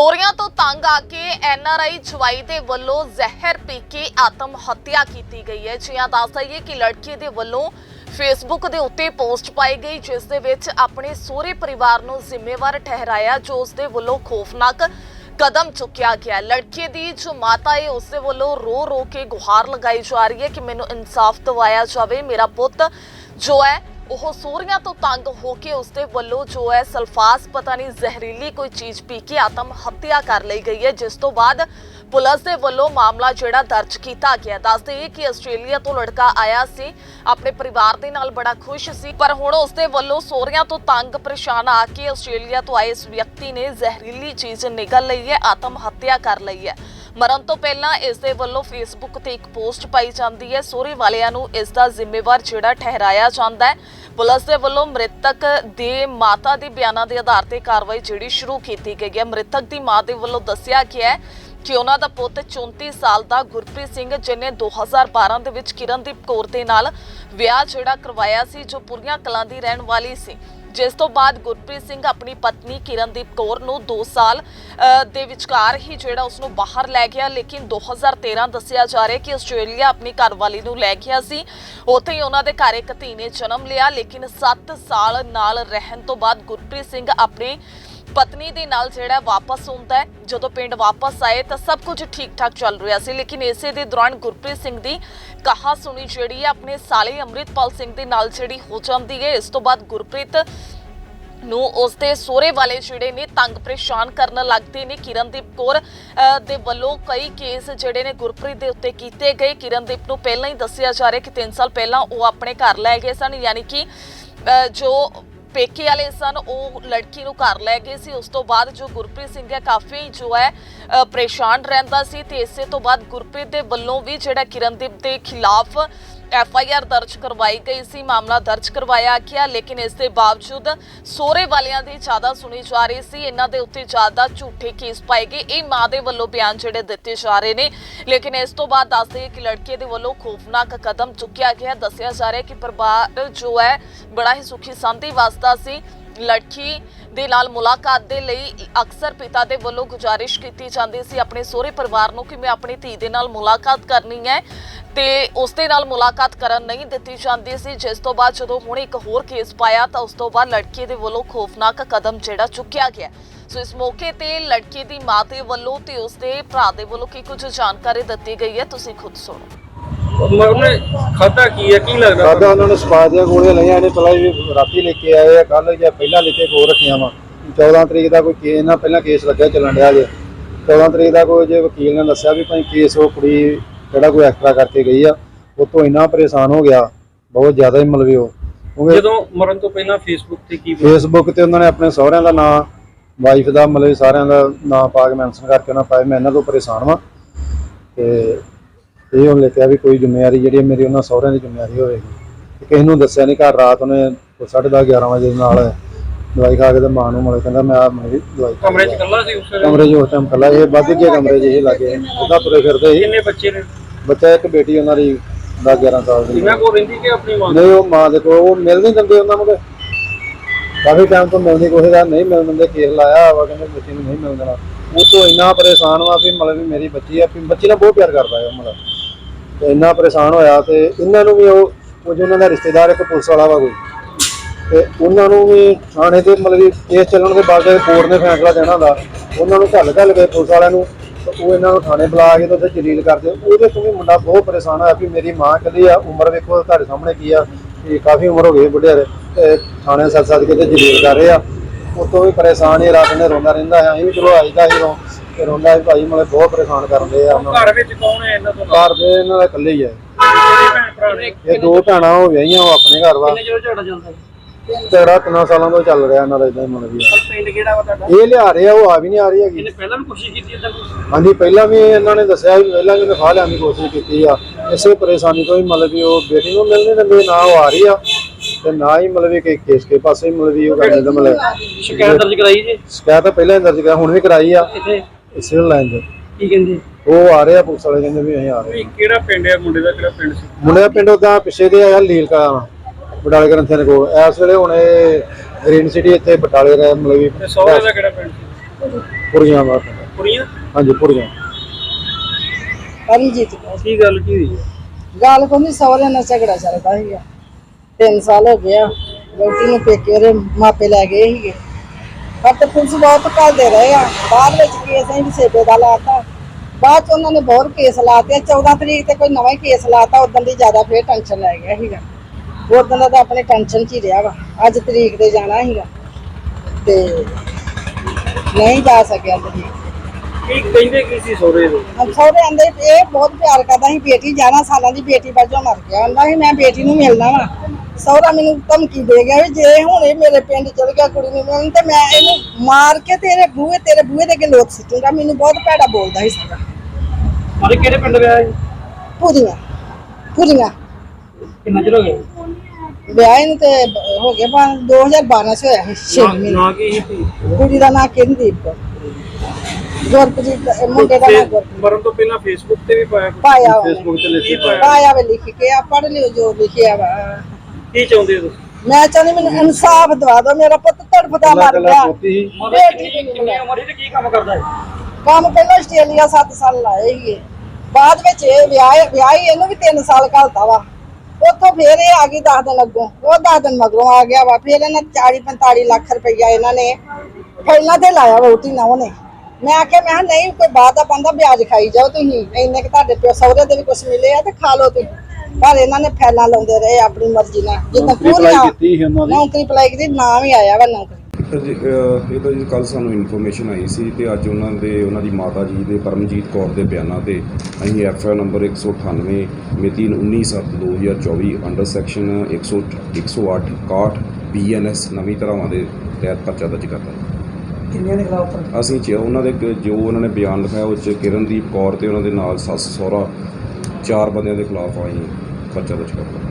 ਸੋਰੀਆਂ ਤੋਂ ਤੰਗ ਆ ਕੇ ਐਨਆਰਆਈ ਜਵਾਈ ਦੇ ਵੱਲੋਂ ਜ਼ਹਿਰ ਪੀ ਕੇ ਆਤਮ ਹੱਤਿਆ ਕੀਤੀ ਗਈ ਹੈ। ਜਿਹਾਂ ਦੱਸ ਦਈਏ ਕਿ ਲੜਕੀ ਦੇ ਵੱਲੋਂ ਫੇਸਬੁੱਕ ਦੇ ਉੱਤੇ ਪੋਸਟ ਪਾਈ ਗਈ, ਜਿਸ ਦੇ ਵਿੱਚ ਆਪਣੇ ਸਹੁਰੇ ਪਰਿਵਾਰ ਨੂੰ ਜ਼ਿੰਮੇਵਾਰ ਠਹਿਰਾਇਆ, ਜੋ ਉਸ ਦੇ ਵੱਲੋਂ ਖੋਫਨਾਕ ਕਦਮ ਚੁੱਕਿਆ ਗਿਆ ਲੜਕੇ ਦੀ ਜੋ ਮਾਤਾ ਹੈ, ਉਸ ਦੇ ਵੱਲੋਂ ਰੋ ਰੋ ਕੇ ਗੁਹਾਰ ਲਗਾਈ ਜਾ ਰਹੀ ਹੈ ਕਿ ਮੈਨੂੰ ਇਨਸਾਫ ਦਿਵਾਇਆ ਜਾਵੇ। ਮੇਰਾ ਪੁੱਤ ਜੋ ਹੈ ਉਹ ਸੋਰੀਆਂ ਤੋਂ ਤੰਗ ਹੋ ਕੇ ਉਸਦੇ ਵੱਲੋਂ ਜੋ ਹੈ ਸਲਫਾਸ, ਪਤਾ ਨਹੀਂ ਜ਼ਹਿਰੀਲੀ ਕੋਈ ਚੀਜ਼ ਪੀ ਕੇ ਆਤਮ ਹੱਤਿਆ ਕਰ ਲਈ ਗਈ ਹੈ, ਜਿਸ ਤੋਂ ਬਾਅਦ ਪੁਲਿਸ ਦੇ ਵੱਲੋਂ ਮਾਮਲਾ ਜਿਹੜਾ ਦਰਜ ਕੀਤਾ ਗਿਆ। ਦੱਸ ਦੇਈਏ ਕਿ ਆਸਟ੍ਰੇਲੀਆ ਤੋਂ ਲੜਕਾ ਆਇਆ ਸੀ, ਆਪਣੇ ਪਰਿਵਾਰ ਦੇ ਨਾਲ ਬੜਾ ਖੁਸ਼ ਸੀ, ਪਰ ਹੁਣ ਉਸਦੇ ਵੱਲੋਂ ਸੋਰੀਆਂ ਤੋਂ ਤੰਗ ਪਰੇਸ਼ਾਨ ਆ ਕੇ ਆਸਟ੍ਰੇਲੀਆ ਤੋਂ ਆਏ ਇਸ ਵਿਅਕਤੀ ਨੇ ਜ਼ਹਿਰੀਲੀ ਚੀਜ਼ ਨਿਗਲ ਲਈ ਹੈ, ਆਤਮ ਹੱਤਿਆ ਕਰ ਲਈ ਹੈ। ਮਰਨ ਤੋਂ ਪਹਿਲਾਂ ਇਸ ਦੇ ਵੱਲੋਂ ਫੇਸਬੁੱਕ ਤੇ ਇੱਕ ਪੋਸਟ ਪਾਈ ਜਾਂਦੀ ਹੈ। ਸੋਰੇ ਵਾਲਿਆਂ ਨੂੰ ਇਸ ਦਾ ਜ਼ਿੰਮੇਵਾਰ ਜਿਹੜਾ ਠਹਿਰਾਇਆ ਜਾਂਦਾ ਹੈ। ਪੁਲਿਸ ਦੇ ਵੱਲੋਂ ਮ੍ਰਿਤਕ ਦੇ ਮਾਤਾ ਦੇ ਬਿਆਨਾਂ ਦੇ ਆਧਾਰ ਤੇ ਕਾਰਵਾਈ ਜਿਹੜੀ ਸ਼ੁਰੂ ਕੀਤੀ ਗਈ ਹੈ। ਮ੍ਰਿਤਕ ਦੀ ਮਾਂ ਦੇ ਵੱਲੋਂ ਦੱਸਿਆ ਗਿਆ ਹੈ ਕਿ ਉਹਨਾਂ ਦਾ ਪੁੱਤ 34 ਸਾਲ ਦਾ ਗੁਰਪ੍ਰੀਤ ਸਿੰਘ, ਜਿਹਨੇ 2012 ਦੇ ਵਿੱਚ ਕਿਰਨਦੀਪ ਕੌਰ ਦੇ ਨਾਲ ਵਿਆਹ ਜਿਹੜਾ ਕਰਵਾਇਆ ਸੀ, ਜੋ ਪੁਰੀਆਂ ਕਲਾਂ ਦੀ ਰਹਿਣ ਵਾਲੀ ਸੀ। ਜਿਸ ਤੋਂ ਬਾਅਦ ਗੁਰਪ੍ਰੀਤ ਸਿੰਘ ਆਪਣੀ ਪਤਨੀ ਕਿਰਨਦੀਪ ਕੌਰ ਨੂੰ 2 ਸਾਲ ਦੇ ਵਿਚਕਾਰ ਹੀ ਜਿਹੜਾ ਉਸ ਨੂੰ ਬਾਹਰ ਲੈ ਗਿਆ। ਲੇਕਿਨ 2013 ਦੱਸਿਆ ਜਾ ਰਿਹਾ ਕਿ ਆਸਟ੍ਰੇਲੀਆ ਆਪਣੀ ਘਰਵਾਲੀ ਨੂੰ ਲੈ ਗਿਆ ਸੀ। ਉੱਥੇ ਹੀ ਉਹਨਾਂ ਦੇ ਘਰ ਇੱਕ ਧੀ ਨੇ ਜਨਮ ਲਿਆ। ਲੇਕਿਨ 7 ਸਾਲ ਨਾਲ ਰਹਿਣ ਤੋਂ ਬਾਅਦ ਗੁਰਪ੍ਰੀਤ ਸਿੰਘ ਆਪਣੇ ਪਤਨੀ ਦੇ ਨਾਲ ਜਿਹੜਾ ਵਾਪਸ ਹੁੰਦਾ ਹੈ। ਜਦੋਂ ਪਿੰਡ ਵਾਪਸ ਆਏ ਤਾਂ ਸਭ ਕੁਝ ਠੀਕ ਠਾਕ ਚੱਲ ਰਿਹਾ ਸੀ। ਲੇਕਿਨ ਇਸੇ ਦੇ ਦੌਰਾਨ ਗੁਰਪ੍ਰੀਤ ਸਿੰਘ ਦੀ ਕਹਾ ਸੁਣੀ ਜਿਹੜੀ ਹੈ ਆਪਣੇ ਸਾਲੇ ਅੰਮ੍ਰਿਤਪਾਲ ਸਿੰਘ ਦੇ ਨਾਲ ਜਿਹੜੀ ਹੋ ਜਾਂਦੀ ਹੈ। ਇਸ ਤੋਂ ਬਾਅਦ ਗੁਰਪ੍ਰੀਤ ਨੂੰ ਉਸ ਦੇ ਸੋਹਰੇ ਵਾਲੇ ਜਿਹੜੇ ਨੇ ਤੰਗ ਪਰੇਸ਼ਾਨ ਕਰਨ ਲੱਗਦੇ ਨੇ। ਕਿਰਨਦੀਪ ਕੌਰ ਦੇ ਵੱਲੋਂ ਕਈ ਕੇਸ ਜਿਹੜੇ ਨੇ ਗੁਰਪ੍ਰੀਤ ਦੇ ਉੱਤੇ ਕੀਤੇ ਗਏ। ਕਿਰਨਦੀਪ ਨੂੰ ਪਹਿਲਾਂ ਹੀ ਦੱਸਿਆ ਜਾ ਰਿਹਾ ਕਿ 3 ਸਾਲ ਪਹਿਲਾਂ ਉਹ ਆਪਣੇ ਘਰ ਲੈ ਗਏ ਸਨ। ਯਾਨੀ ਕਿ ਜੋ ਪੇਕੇ ਵਾਲੇ ਸਨ, ਉਹ ਲੜਕੀ ਨੂੰ ਘਰ ਲੈ ਗਏ ਸੀ। ਉਸ ਤੋਂ ਬਾਅਦ ਜੋ ਗੁਰਪ੍ਰੀਤ ਸਿੰਘ ਹੈ, ਕਾਫੀ ਜੋ ਹੈ ਪਰੇਸ਼ਾਨ ਰਹਿੰਦਾ ਸੀ ਤੇ ਇਸੇ ਤੋਂ ਬਾਅਦ ਗੁਰਪ੍ਰੀਤ ਦੇ ਵੱਲੋਂ ਵੀ ਜਿਹੜਾ ਕਿਰਨਦੀਪ ਦੇ ਖਿਲਾਫ ਐਫ ਆਈ ਆਰ ਦਰਜ ਕਰਵਾਈ ਗਈ ਸੀ, ਮਾਮਲਾ ਦਰਜ ਕਰਵਾਇਆ ਗਿਆ, ਲੇਕਿਨ ਇਸ ਦੇ ਬਾਵਜੂਦ ਸੋਰੇ ਵਾਲਿਆਂ ਦੀ ਜ਼ਿਆਦਾ ਸੁਣੀ ਜਾ ਰਹੀ ਸੀ, ਇਹਨਾਂ ਦੇ ਉੱਤੇ ਜ਼ਿਆਦਾ ਝੂਠੇ ਕੇਸ ਪਾਏ ਗਏ, ਇਹ ਮਾਂ ਦੇ ਵੱਲੋਂ ਬਿਆਨ ਜਿਹੜੇ ਦਿੱਤੇ ਜਾ ਰਹੇ ਨੇ। ਲੇਕਿਨ ਇਸ ਤੋਂ ਬਾਅਦ ਦੱਸਦੇ ਕਿ ਲੜਕੇ ਦੇ ਵੱਲੋਂ ਖੋਫਨਾਕ ਕਦਮ ਚੁੱਕਿਆ ਗਿਆ, ਦੱਸਿਆ ਜਾ ਰਿਹਾ ਕਿ ਪਰਿਵਾਰ ਜੋ ਹੈ, ਬੜਾ ਹੀ ਸੁਖੀ ਸੰਦੀ ਵਸਦਾ ਸੀ। ਲੜਕੀ ਦੇ ਨਾਲ ਮੁਲਾਕਾਤ ਦੇ ਲਈ ਅਕਸਰ ਪਿਤਾ ਦੇ ਵੱਲੋਂ ਗੁਜ਼ਾਰਿਸ਼ ਕੀਤੀ ਜਾਂਦੀ ਸੀ ਆਪਣੇ ਸਹੁਰੇ ਪਰਿਵਾਰ ਨੂੰ ਕਿ ਮੈਂ ਆਪਣੀ ਧੀ ਦੇ ਨਾਲ ਮੁਲਾਕਾਤ ਕਰਨੀ ਹੈ ਤੇ ਉਸ ਦੇ ਨਾਲ ਮੁਲਾਕਾਤ ਕਰਨ ਨਹੀਂ ਦਿੱਤੀ ਜਾਂਦੀ ਸੀ। ਜਿਸ ਤੋਂ ਬਾਅਦ ਜਦੋਂ ਹੁਣ ਇੱਕ ਹੋਰ ਕੇਸ ਪਾਇਆ ਤਾਂ ਉਸ ਤੋਂ ਬਾਅਦ ਲੜਕੀ ਦੇ ਵੱਲੋਂ ਖੋਫਨਾਕ ਕਦਮ ਜਿਹੜਾ ਚੁੱਕਿਆ ਗਿਆ। ਸੋ ਇਸ ਮੌਕੇ ਤੇ ਲੜਕੀ ਦੀ ਮਾਂ ਦੇ ਵੱਲੋਂ ਤੇ ਉਸ ਦੇ ਭਰਾ ਦੇ ਵੱਲੋਂ ਕੀ ਕੁਝ ਜਾਣਕਾਰੀ ਦਿੱਤੀ ਗਈ ਹੈ, ਤੁਸੀਂ ਖੁਦ ਸੁਣੋ। ਉਹਨੇ ਖਾਦਾ ਕੀ ਹੈ? ਕੀ ਲੱਗਦਾ ਖਾਦਾ ਉਹਨਾਂ ਨੇ ਸਪਾ ਦੀਆਂ ਗੋਲੀਆਂ ਲਈਆਂ ਇਹਨੇ ਪਹਿਲਾਂ ਵੀ ਰਾਤੀ ਲੈ ਕੇ ਆਏ ਆ ਕੱਲ ਜਾਂ ਪਹਿਲਾਂ ਲੈ ਕੇ ਕੋ ਰੱਖੀਆਂ ਵਾ। 14 ਤਰੀਕ ਦਾ ਕੋਈ ਕੇਸ ਨਾ ਪਹਿਲਾਂ ਕੇਸ ਲੱਗਿਆ ਚੱਲਣ ਡਿਆ ਜੇ। 14 ਤਰੀਕ ਦਾ ਕੋਈ ਜੇ ਵਕੀਲ ਨੇ ਦੱਸਿਆ ਵੀ ਭਾਈ ਕੇਸ ਉਹ ਕੁੜੀ ਜਿਹੜਾ ਕੋਈ ਐਕਸਟਰਾ ਕਰਕੇ ਗਈ ਆ ਉਹ ਤੋਂ ਇੰਨਾ ਪਰੇਸ਼ਾਨ ਹੋ ਗਿਆ ਬਹੁਤ ਜ਼ਿਆਦਾ ਹੀ ਮਲਵੇ ਉਹ। ਕਿਉਂਕਿ ਜਦੋਂ ਮਰਨ ਤੋਂ ਪਹਿਲਾਂ ਫੇਸਬੁੱਕ ਤੇ ਕੀ ਫੇਸਬੁੱਕ ਤੇ ਉਹਨਾਂ ਨੇ ਆਪਣੇ ਸਹੁਰਿਆਂ ਦਾ ਨਾਂ ਵਾਈਫ ਦਾ ਮਤਲਬ ਸਾਰਿਆਂ ਦਾ ਨਾਂ ਪਾ ਕੇ ਮੈਂਸ਼ਨ ਕਰਕੇ ਉਹਨਾਂ ਪਾਇਆ ਮੈਂ ਇਹਨਾਂ ਤੋਂ ਪਰੇਸ਼ਾਨ ਵਾਂ। ਤੇ ਇਹ ਹੁਣ ਲਿਖਿਆ ਵੀ ਕੋਈ ਜ਼ਿੰਮੇਵਾਰੀ ਜਿਹੜੀ ਮੇਰੀ ਉਹਨਾਂ ਸਹੁਰਿਆਂ ਦੀ ਜ਼ਿੰਮੇਵਾਰੀ ਹੋਵੇਗੀ। ਕਿਸੇ ਨੂੰ ਦੱਸਿਆ ਨਹੀਂ ਘਰ ਰਾਤ ਉਹਨੇ 10:30 11 ਵਜੇ ਦੇ ਨਾਲ ਦਵਾਈ ਖਾ ਕੇ ਤੇ ਮਾਂ ਨੂੰ ਮਤਲਬ ਕਹਿੰਦਾ ਮੈਂ ਆ ਮੇਰੀ ਦਵਾਈ ਕਮਰੇ 'ਚ। ਇਕੱਲਾ ਸੀ ਉਸ ਕਮਰੇ 'ਚ ਉਸ ਟਾਈਮ ਕੱਲਾ ਇਹ ਵੱਧ ਜੇ ਕਮਰੇ 'ਚ ਇਹ ਲੱਗੇ। ਉਹਦਾ ਤੁਰੇ ਫਿਰਦੇ ਸੀ। ਕਿੰਨੇ ਬੱਚੇ ਨੇ? ਬੱਚਾ ਇੱਕ ਬੇਟੀ ਉਹਨਾਂ ਦੀ 10 11 ਸਾਲ ਦੀ। ਜਿਵੇਂ ਕੋ ਰਹਿੰਦੀ ਕਿ ਆਪਣੀ ਮਾਂ? ਨਹੀਂ ਉਹ ਮਾਂ ਦੇ ਕੋਲ ਉਹ ਮਿਲ ਨਹੀਂ ਦਿੰਦੇ ਉਹਨਾਂ ਨੂੰ ਤੇ। ਕਾਫੀ ਟਾਈਮ ਤੋਂ ਮਿਲਦੀ ਕੋਸ਼ਿਸ਼ ਕਰ ਨਹੀਂ ਮਿਲਣ ਦਿੰਦੇ ਕੇਸ ਲਾਇਆ ਵਾ ਕਹਿੰਦੇ ਬੱਚੀ ਨੂੰ ਨਹੀਂ ਮਿਲਣ ਉਹ ਤੋਂ ਇੰਨਾ ਪਰੇਸ਼ਾਨ ਵਾ ਵੀ ਮਤਲਬ ਵੀ ਮੇਰੀ ਬੱਚੀ ਆ ਵੀ ਬੱਚੀ ਨਾਲ ਬਹੁਤ ਪਿਆਰ ਕਰਦਾ ਹੈ ਉਹ ਮਤਲਬ। ਤੇ ਇੰਨਾ ਪਰੇਸ਼ਾਨ ਹੋਇਆ ਤੇ ਇਹਨਾਂ ਨੂੰ ਵੀ ਉਹ ਕੁਝ ਉਹਨਾਂ ਦਾ ਰਿਸ਼ਤੇਦਾਰ ਇੱਕ ਪੁਲਿਸ ਵਾਲਾ ਵਾ ਕੋਈ, ਤੇ ਉਹਨਾਂ ਨੂੰ ਵੀ ਥਾਣੇ ਤੇ ਮਤਲਬ ਕਿ ਕੇਸ ਚੱਲਣ ਦੇ ਬਾਅਦ ਕੋਰਟ ਨੇ ਫੈਸਲਾ ਦੇਣਾ ਹੁੰਦਾ, ਉਹਨਾਂ ਨੂੰ ਘੱਲ ਘੱਲ ਕੇ ਪੁਲਿਸ ਵਾਲਿਆਂ ਨੂੰ, ਤੇ ਉਹ ਇਹਨਾਂ ਨੂੰ ਥਾਣੇ ਬੁਲਾ ਕੇ ਤੇ ਉੱਥੇ ਜਲੀਲ ਕਰਦੇ ਉਹਦੇ ਤੋਂ ਵੀ ਮੁੰਡਾ ਬਹੁਤ ਪਰੇਸ਼ਾਨ ਹੋਇਆ ਵੀ ਮੇਰੀ ਮਾਂ ਕੱਲੀ ਆ, ਉਮਰ ਵੇਖੋ ਤੁਹਾਡੇ ਸਾਹਮਣੇ ਕੀ ਆ ਕਿ ਕਾਫੀ ਉਮਰ ਹੋ ਗਈ ਬੁੱਢਿਆਰੇ ਤੇ ਥਾਣੇ ਸੱਦ ਸੱਤ ਕੇ ਤੇ ਜਲੀਲ ਕਰ ਰਹੇ ਆ। ਉਤੋਂ ਵੀ ਪਰੇਸ਼ਾਨ ਹੀ ਰਾਤ ਨੇ ਰੋਂਦਾ ਰਹਿੰਦਾ ਹੈ ਅਸੀਂ ਵੀ ਚਲੋ ਆਈਦਾ ਹੀ ਰੋ। ਰੋਂਦਾ ਵੀ ਭਾਈ ਮਤਲਬ ਬਹੁਤ ਪਰੇਸ਼ਾਨ ਕਰਦੇ ਆ। ਉਹਨਾਂ ਨੂੰ। ਘਰ ਵਿੱਚ ਕੌਣ ਹੈ ਇਹਨਾਂ ਤੋਂ ਘਰ ਦੇ ਇਹਨਾਂ ਦਾ ਇਕੱਲੇ ਹੀ ਆ। ਕਿਹੜੇ ਭੈਣ ਭਰਾ ਨੇ? ਇਹ ਦੋ ਭੈਣਾਂ ਹੋ ਵਿਆਹੀਆਂ ਉਹ ਆਪਣੇ ਘਰ ਵਾ। ਝੜਾ ਚੱਲਦਾ ਤੇਰਾ ਕਿੰਨਾ ਸਾਲਾਂ ਤੋਂ ਚੱਲ ਰਿਹਾ ਇਹਨਾਂ ਦਾ ਇਦਾਂ ਹੀ ਮਨ ਵੀ ਆ। ਪਿੰਡ ਕਿਹੜਾ ਵਾ ਤੁਹਾਡਾ? ਇਹ ਲਿਆ ਰਹੇ ਆ ਉਹ ਆ ਵੀ ਨਹੀਂ ਆ ਰਹੀ ਹੈਗੀ। ਇਹਨੇ ਪਹਿਲਾਂ ਵੀ ਕੋਸ਼ਿਸ਼ ਕੀਤੀ ਇਦਾਂ ਕੁਝ ਹਾਂਜੀ ਪਹਿਲਾਂ ਵੀ ਇਹਨਾਂ ਨੇ ਦੱਸਿਆ ਵੀ ਪਹਿਲਾਂ ਵੀ ਫਾਹ ਲਿਆਉਣ ਦੀ ਕੋਸ਼ਿਸ਼ ਕੀਤੀ ਆ। ਇਸੇ ਪਰੇਸ਼ਾਨੀ ਤੋਂ ਹੀ ਮਤਲਬ ਵੀ ਉਹ ਬੇਟੀ ਨੂੰ ਮਿਲਣੇ ਦਿੰਦੇ ਨਾ ਉਹ ਆ ਰਹੀ ਆ। ਤੇ ਨਾ ਹੀ ਮਤਲਬ ਵੀ ਕਿ ਕੇਸ ਕੇ ਪਾਸੇ ਮਤਲਬ ਵੀ ਉਹ ਕਰਦੇ ਦਾ ਮਤਲਬ। ਸ਼ਿਕਾਇਤ ਦਰਜ ਕਰਾਈ ਜੀ? ਸ਼ਿਕਾਇਤ ਤਾਂ ਪਹਿਲਾਂ ਹੀ ਦਰਜ ਕਰਾ ਹੁਣ ਵੀ ਕਰਾਈ ਆ। ਇੱਥੇ? ਇਸੇ ਲਾਈਨ ਤੇ ਕੀ ਕਹਿੰਦੇ? ਉਹ ਆ ਰਹੇ ਆ ਪੁਲਿਸ ਵਾਲੇ ਕਹਿੰਦੇ ਵੀ ਅਸੀਂ ਆ ਰਹੇ ਵੀ ਕਿਹੜਾ ਪਿੰਡ ਹੈ ਮੁੰਡੇ ਦਾ ਕਿਹੜਾ ਪਿੰਡ ਸੀ? ਮੁੰਡੇ ਦਾ ਪਿੰਡ ਉਹਦਾ ਪਿੱਛੇ ਦੇ ਆ ਲੀਲ ਕਾ ਬਟਾਲੇ ਗ੍ਰੰਥੀਆਂ ਦੇ ਕੋਲ। ਇਸ ਵੇਲੇ ਹੁਣ ਇਹ ਗ੍ਰੀਨ ਸਿਟੀ ਇੱਥੇ ਬਟਾਲੇ ਰਹਿ ਮਤਲਬ ਵੀ ਤੇ ਸਹੁਰੇ ਦਾ ਕਿਹੜਾ ਪਿੰਡ ਸੀ? ਪੁਰੀਆਂ ਦਾ ਕੁੜੀਆਂ ਹਾਂਜੀ ਪੁਰੀਆਂ। ਪਰਮਜੀਤ ਕੌਰ। ਕੀ ਗੱਲ ਕੀ ਹੋਈ? ਹੈ ਗੱਲ ਕੋਈ ਸਹੁਰੇ ਨਾਲ ਝਗੜਾ ਚੱਲਦਾ ਸੀਗਾ। ਤਿੰਨ ਸਾਲ ਹੋ ਗਿਆ ਵੋਟੀ ਨੂੰ ਪੇਕੇ ਉਹਦੇ ਮਾਪੇ ਲੈ ਗਏ ਸੀਗੇ। ਪਰ ਤੇ ਪੁਲਿਸ ਬਹੁਤ ਘੱਲਦੇ ਰਹੇ ਆ। ਬਾਅਦ ਵਿੱਚ ਕੇਸ ਅਸੀਂ ਸੇਬੇ ਦਾ ਲਾਤਾ। ਬਾਅਦ ਚ ਉਹਨਾਂ ਨੇ ਬਹੁਤ ਕੇਸ ਲਾਤੇ। 14 ਤਰੀਕ ਤੇ ਕੋਈ ਨਵਾਂ ਹੀ ਕੇਸ ਲਾਤਾ। ਉਦੋਂ ਦੀ ਜ਼ਿਆਦਾ ਫੇਰ ਟੈਨਸ਼ਨ ਲੈ ਗਿਆ ਸੀਗਾ। ਉਦੋਂ ਦਾ ਤਾਂ ਆਪਣੇ ਟੈਨਸ਼ਨ 'ਚ ਹੀ ਰਿਹਾ ਵਾ। ਅੱਜ ਤਰੀਕ ਤੇ ਜਾਣਾ ਸੀਗਾ। ਤੇ ਨਹੀਂ ਜਾ ਸਕਿਆ ਤਰੀਕ। ਕੀ ਕਹਿੰਦੇ ਕੀ ਸੀ ਸੋਰੇ ਦੇ ਸਹੁਰੇ ਆਂਦੇ ਇਹ ਬਹੁਤ ਪਿਆਰ ਕਰਦਾ ਸੀ ਬੇਟੀ 11 ਸਾਲਾਂ ਦੀ ਬੇਟੀ ਵਜੋਂ ਮਰ ਗਿਆ। ਆਂਦਾ ਸੀ ਮੈਂ ਬੇਟੀ ਨੂੰ ਮਿਲਣਾ ਵਾ। ਸਹੁਰਾ ਮੈਨੂੰ ਧਮਕੀ ਦੇ ਗਿਆ ਵੀ ਜੇ ਹੁਣ ਇਹ ਮੇਰੇ ਪਿੰਡ ਚਲ ਗਿਆ ਕੁੜੀ ਨੂੰ ਮਿਲਣ ਤੇ ਮੈਂ ਇਹਨੂੰ ਮਾਰ ਕੇ ਤੇਰੇ ਬੂਹੇ ਤੇਰੇ ਬੂਹੇ ਦੇ ਅੱਗੇ ਲੋਕ ਸਿੱਟੂਗਾ। ਮੈਨੂੰ ਬਹੁਤ ਭੈੜਾ ਬੋਲਦਾ ਸੀ ਸਾਰਾ ਮਾਰੇ ਕਿਹੜੇ ਪਿੰਡ ਵਿਆਹ ਹੈ ਪੂਰੀਆਂ ਪੂਰੀਆਂ ਕਿੰਨਾ ਚਿਰ ਹੋ ਗਿਆ ਵਿਆਹ ਨੂੰ ਤੇ ਬ- ਹੋ ਗਿਆ ਪਾ 2012 ਚ ਹੋਇਆ ਸੀ ਛੇ ਮਹੀਨੇ। ਨਾ ਕੀ ਸੀ? ਕੁੜੀ ਦਾ ਨਾਂ ਕਿੰਦੀਪ ਗੁਰਪ੍ਰੀਤ ਇਹ ਮੁੰਡੇ ਦਾ ਨਾਂ ਗੁਰਪ੍ਰੀਤ ਮਰਨ ਤੋਂ ਪਹਿਲਾਂ ਫੇਸਬੁੱਕ ਤੇ ਵੀ ਪਾਇਆ ਕੁਛ? ਪਾਇਆ ਉਹਨੇ ਫੇਸਬੁੱਕ ਤੇ ਕੀ ਲਿਖਿਆ ਪਾਇਆ। ਪਾਇਆ ਵੇ ਲਿਖ ਕੇ ਆ ਪੜ੍ਹ ਲਿਓ ਜੋ ਲਿਖਿਆ ਵਾ। ਕੀ ਚਾਹੁੰਦੇ ਹੋ ਤੁਸੀਂ? ਮੈਂ ਚਾਹੁੰਦੀ ਮੈਨੂੰ ਇਨਸਾਫ ਦਵਾ ਦਿਓ ਮੇਰਾ ਪੁੱਤ ਤੜਫਦਾ ਕੱਲਾ ਮਰ ਕੱਲਾ ਗਿਆ। ਪੋਤੀ ਸੀ। ਮਤਲਬ ਕਿੰਨੀ ਕਿੰਨੀ ਉਮਰ ਹੈ ਤੇ ਕੀ ਕੰਮ ਕਰਦਾ ਹੈ ਕੰਮ ਪਹਿਲਾਂ ਆਸਟ੍ਰੇਲੀਆ 7 ਸਾਲ ਲਾਏ ਸੀਗੇ। ਬਾਅਦ ਵਿੱਚ ਇਹ ਵਿਆਹ ਵਿਆਹ ਹੀ ਇਹਨੂੰ ਵੀ 3 ਸਾਲ ਘਲਤਾ ਵਾ। ਉੱਥੋਂ ਫੇਰ ਇਹ ਆ ਗਈ 10 ਦਿਨ ਅੱਗੋਂ। ਉਹ 10 ਦਿਨ ਮਗਰੋਂ ਆ ਗਿਆ ਵਾ। ਫਿਰ ਇਹਨਾਂ 40 45 ਲੱਖ ਰੁਪਈਆ ਇਹਨਾਂ ਨੇ ਪਹਿਲਾਂ ਤੇ ਲਾਇਆ ਵੋਟੀ ਨਾ ਉਹਨੇ। ਮੈਂ ਆਖਿਆ ਮੈਂ ਕਿਹਾ ਨਹੀਂ ਕੋਈ ਬਾਤ ਦਾ ਬੰਦਾ ਵਿਆਜ ਖਾਈ ਜਾਓ ਤੁਸੀਂ। ਇੰਨੇ ਕਿ ਤੁਹਾਡੇ ਪਿਓ ਸਹੁਰੇ ਦੇ ਵੀ ਕੁਝ ਮਿਲੇ ਆ ਤੇ ਖਾ ਲਓ ਤੁਸੀਂ। ਪਰ ਇਹਨਾਂ ਨੇ ਫੈਲਾ ਲਾਉਂਦੇ ਰਹੇ ਆਪਣੀ ਮਰਜ਼ੀ ਨਾਲ। ਜਿੱਦਾਂ ਨੌਕਰੀ ਅਪਲਾਈ ਕੀਤੀ ਸੀ ਉਹਨਾਂ ਦੀ। ਨੌਕਰੀ ਅਪਲਾਈ ਕੀਤੀ ਨਾਮ ਹੀ ਆਇਆ ਵਾ ਨੌਕਰੀ। ਜੀ, ਅਹ ਇਹ ਤਾਂ ਜੀ ਕੱਲ ਸਾਨੂੰ ਇਨਫੋਰਮੇਸ਼ਨ ਆਈ ਸੀ ਤੇ ਅੱਜ ਉਹਨਾਂ ਦੇ ਉਹਨਾਂ ਦੀ ਮਾਤਾ ਜੀ ਦੇ ਪਰਮਜੀਤ ਕੌਰ ਦੇ ਬਿਆਨਾਂ ਤੇ ਅਸੀਂ ਐਫ ਆਈ ਨੰਬਰ 198 ਮਿਤੀ 19/7/2024 ਅੰਡਰ ਸੈਕਸ਼ਨ 100 108 61 ਬੀਐਨਐਸ ਨਵੀਂ ਧਾਰਾਵਾਂ ਦੇ ਤਹਿਤ ਪਰਚਾ ਦਰਜ ਕਰਤਾ ਕਿੰਨੇ ਦੇ ਖਿਲਾਫ ਅਸੀਂ ਚ ਉਹਨਾਂ ਦੇ ਕ- ਜੋ ਉਹਨਾਂ ਨੇ ਬਿਆਨ ਲਿਖਾਇਆ ਉਹ ਚ ਕਿਰਨਦੀਪ ਕੌਰ ਤੇ ਉਹਨਾਂ ਦੇ ਨਾਲ ਸੱਸ ਸਹੁਰਾ ਚਾਰ ਬੰਦਿਆਂ ਦੇ ਖਿਲਾਫ ਅਸੀਂ ਪਰਚਾ ਦਰਜ ਕਰਤਾ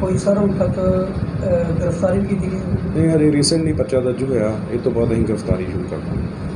ਕੋਈ ਸਰ ਹੁਣ ਤੱਕ ਅਹ, ਗ੍ਰਿਫਤਾਰੀ ਵੀ ਕੀਤੀ ਗਈ? ਇਹ ਹਜੇ ਰੀਸੈਂਟਲੀ ਪਰਚਾ ਦਰਜ ਹੋਇਆ ਇਹ ਤੋਂ ਬਾਅਦ ਅਸੀਂ ਗ੍ਰਿਫਤਾਰੀ ਸ਼ੁਰੂ ਕਰ ਦਾਂਗੇ।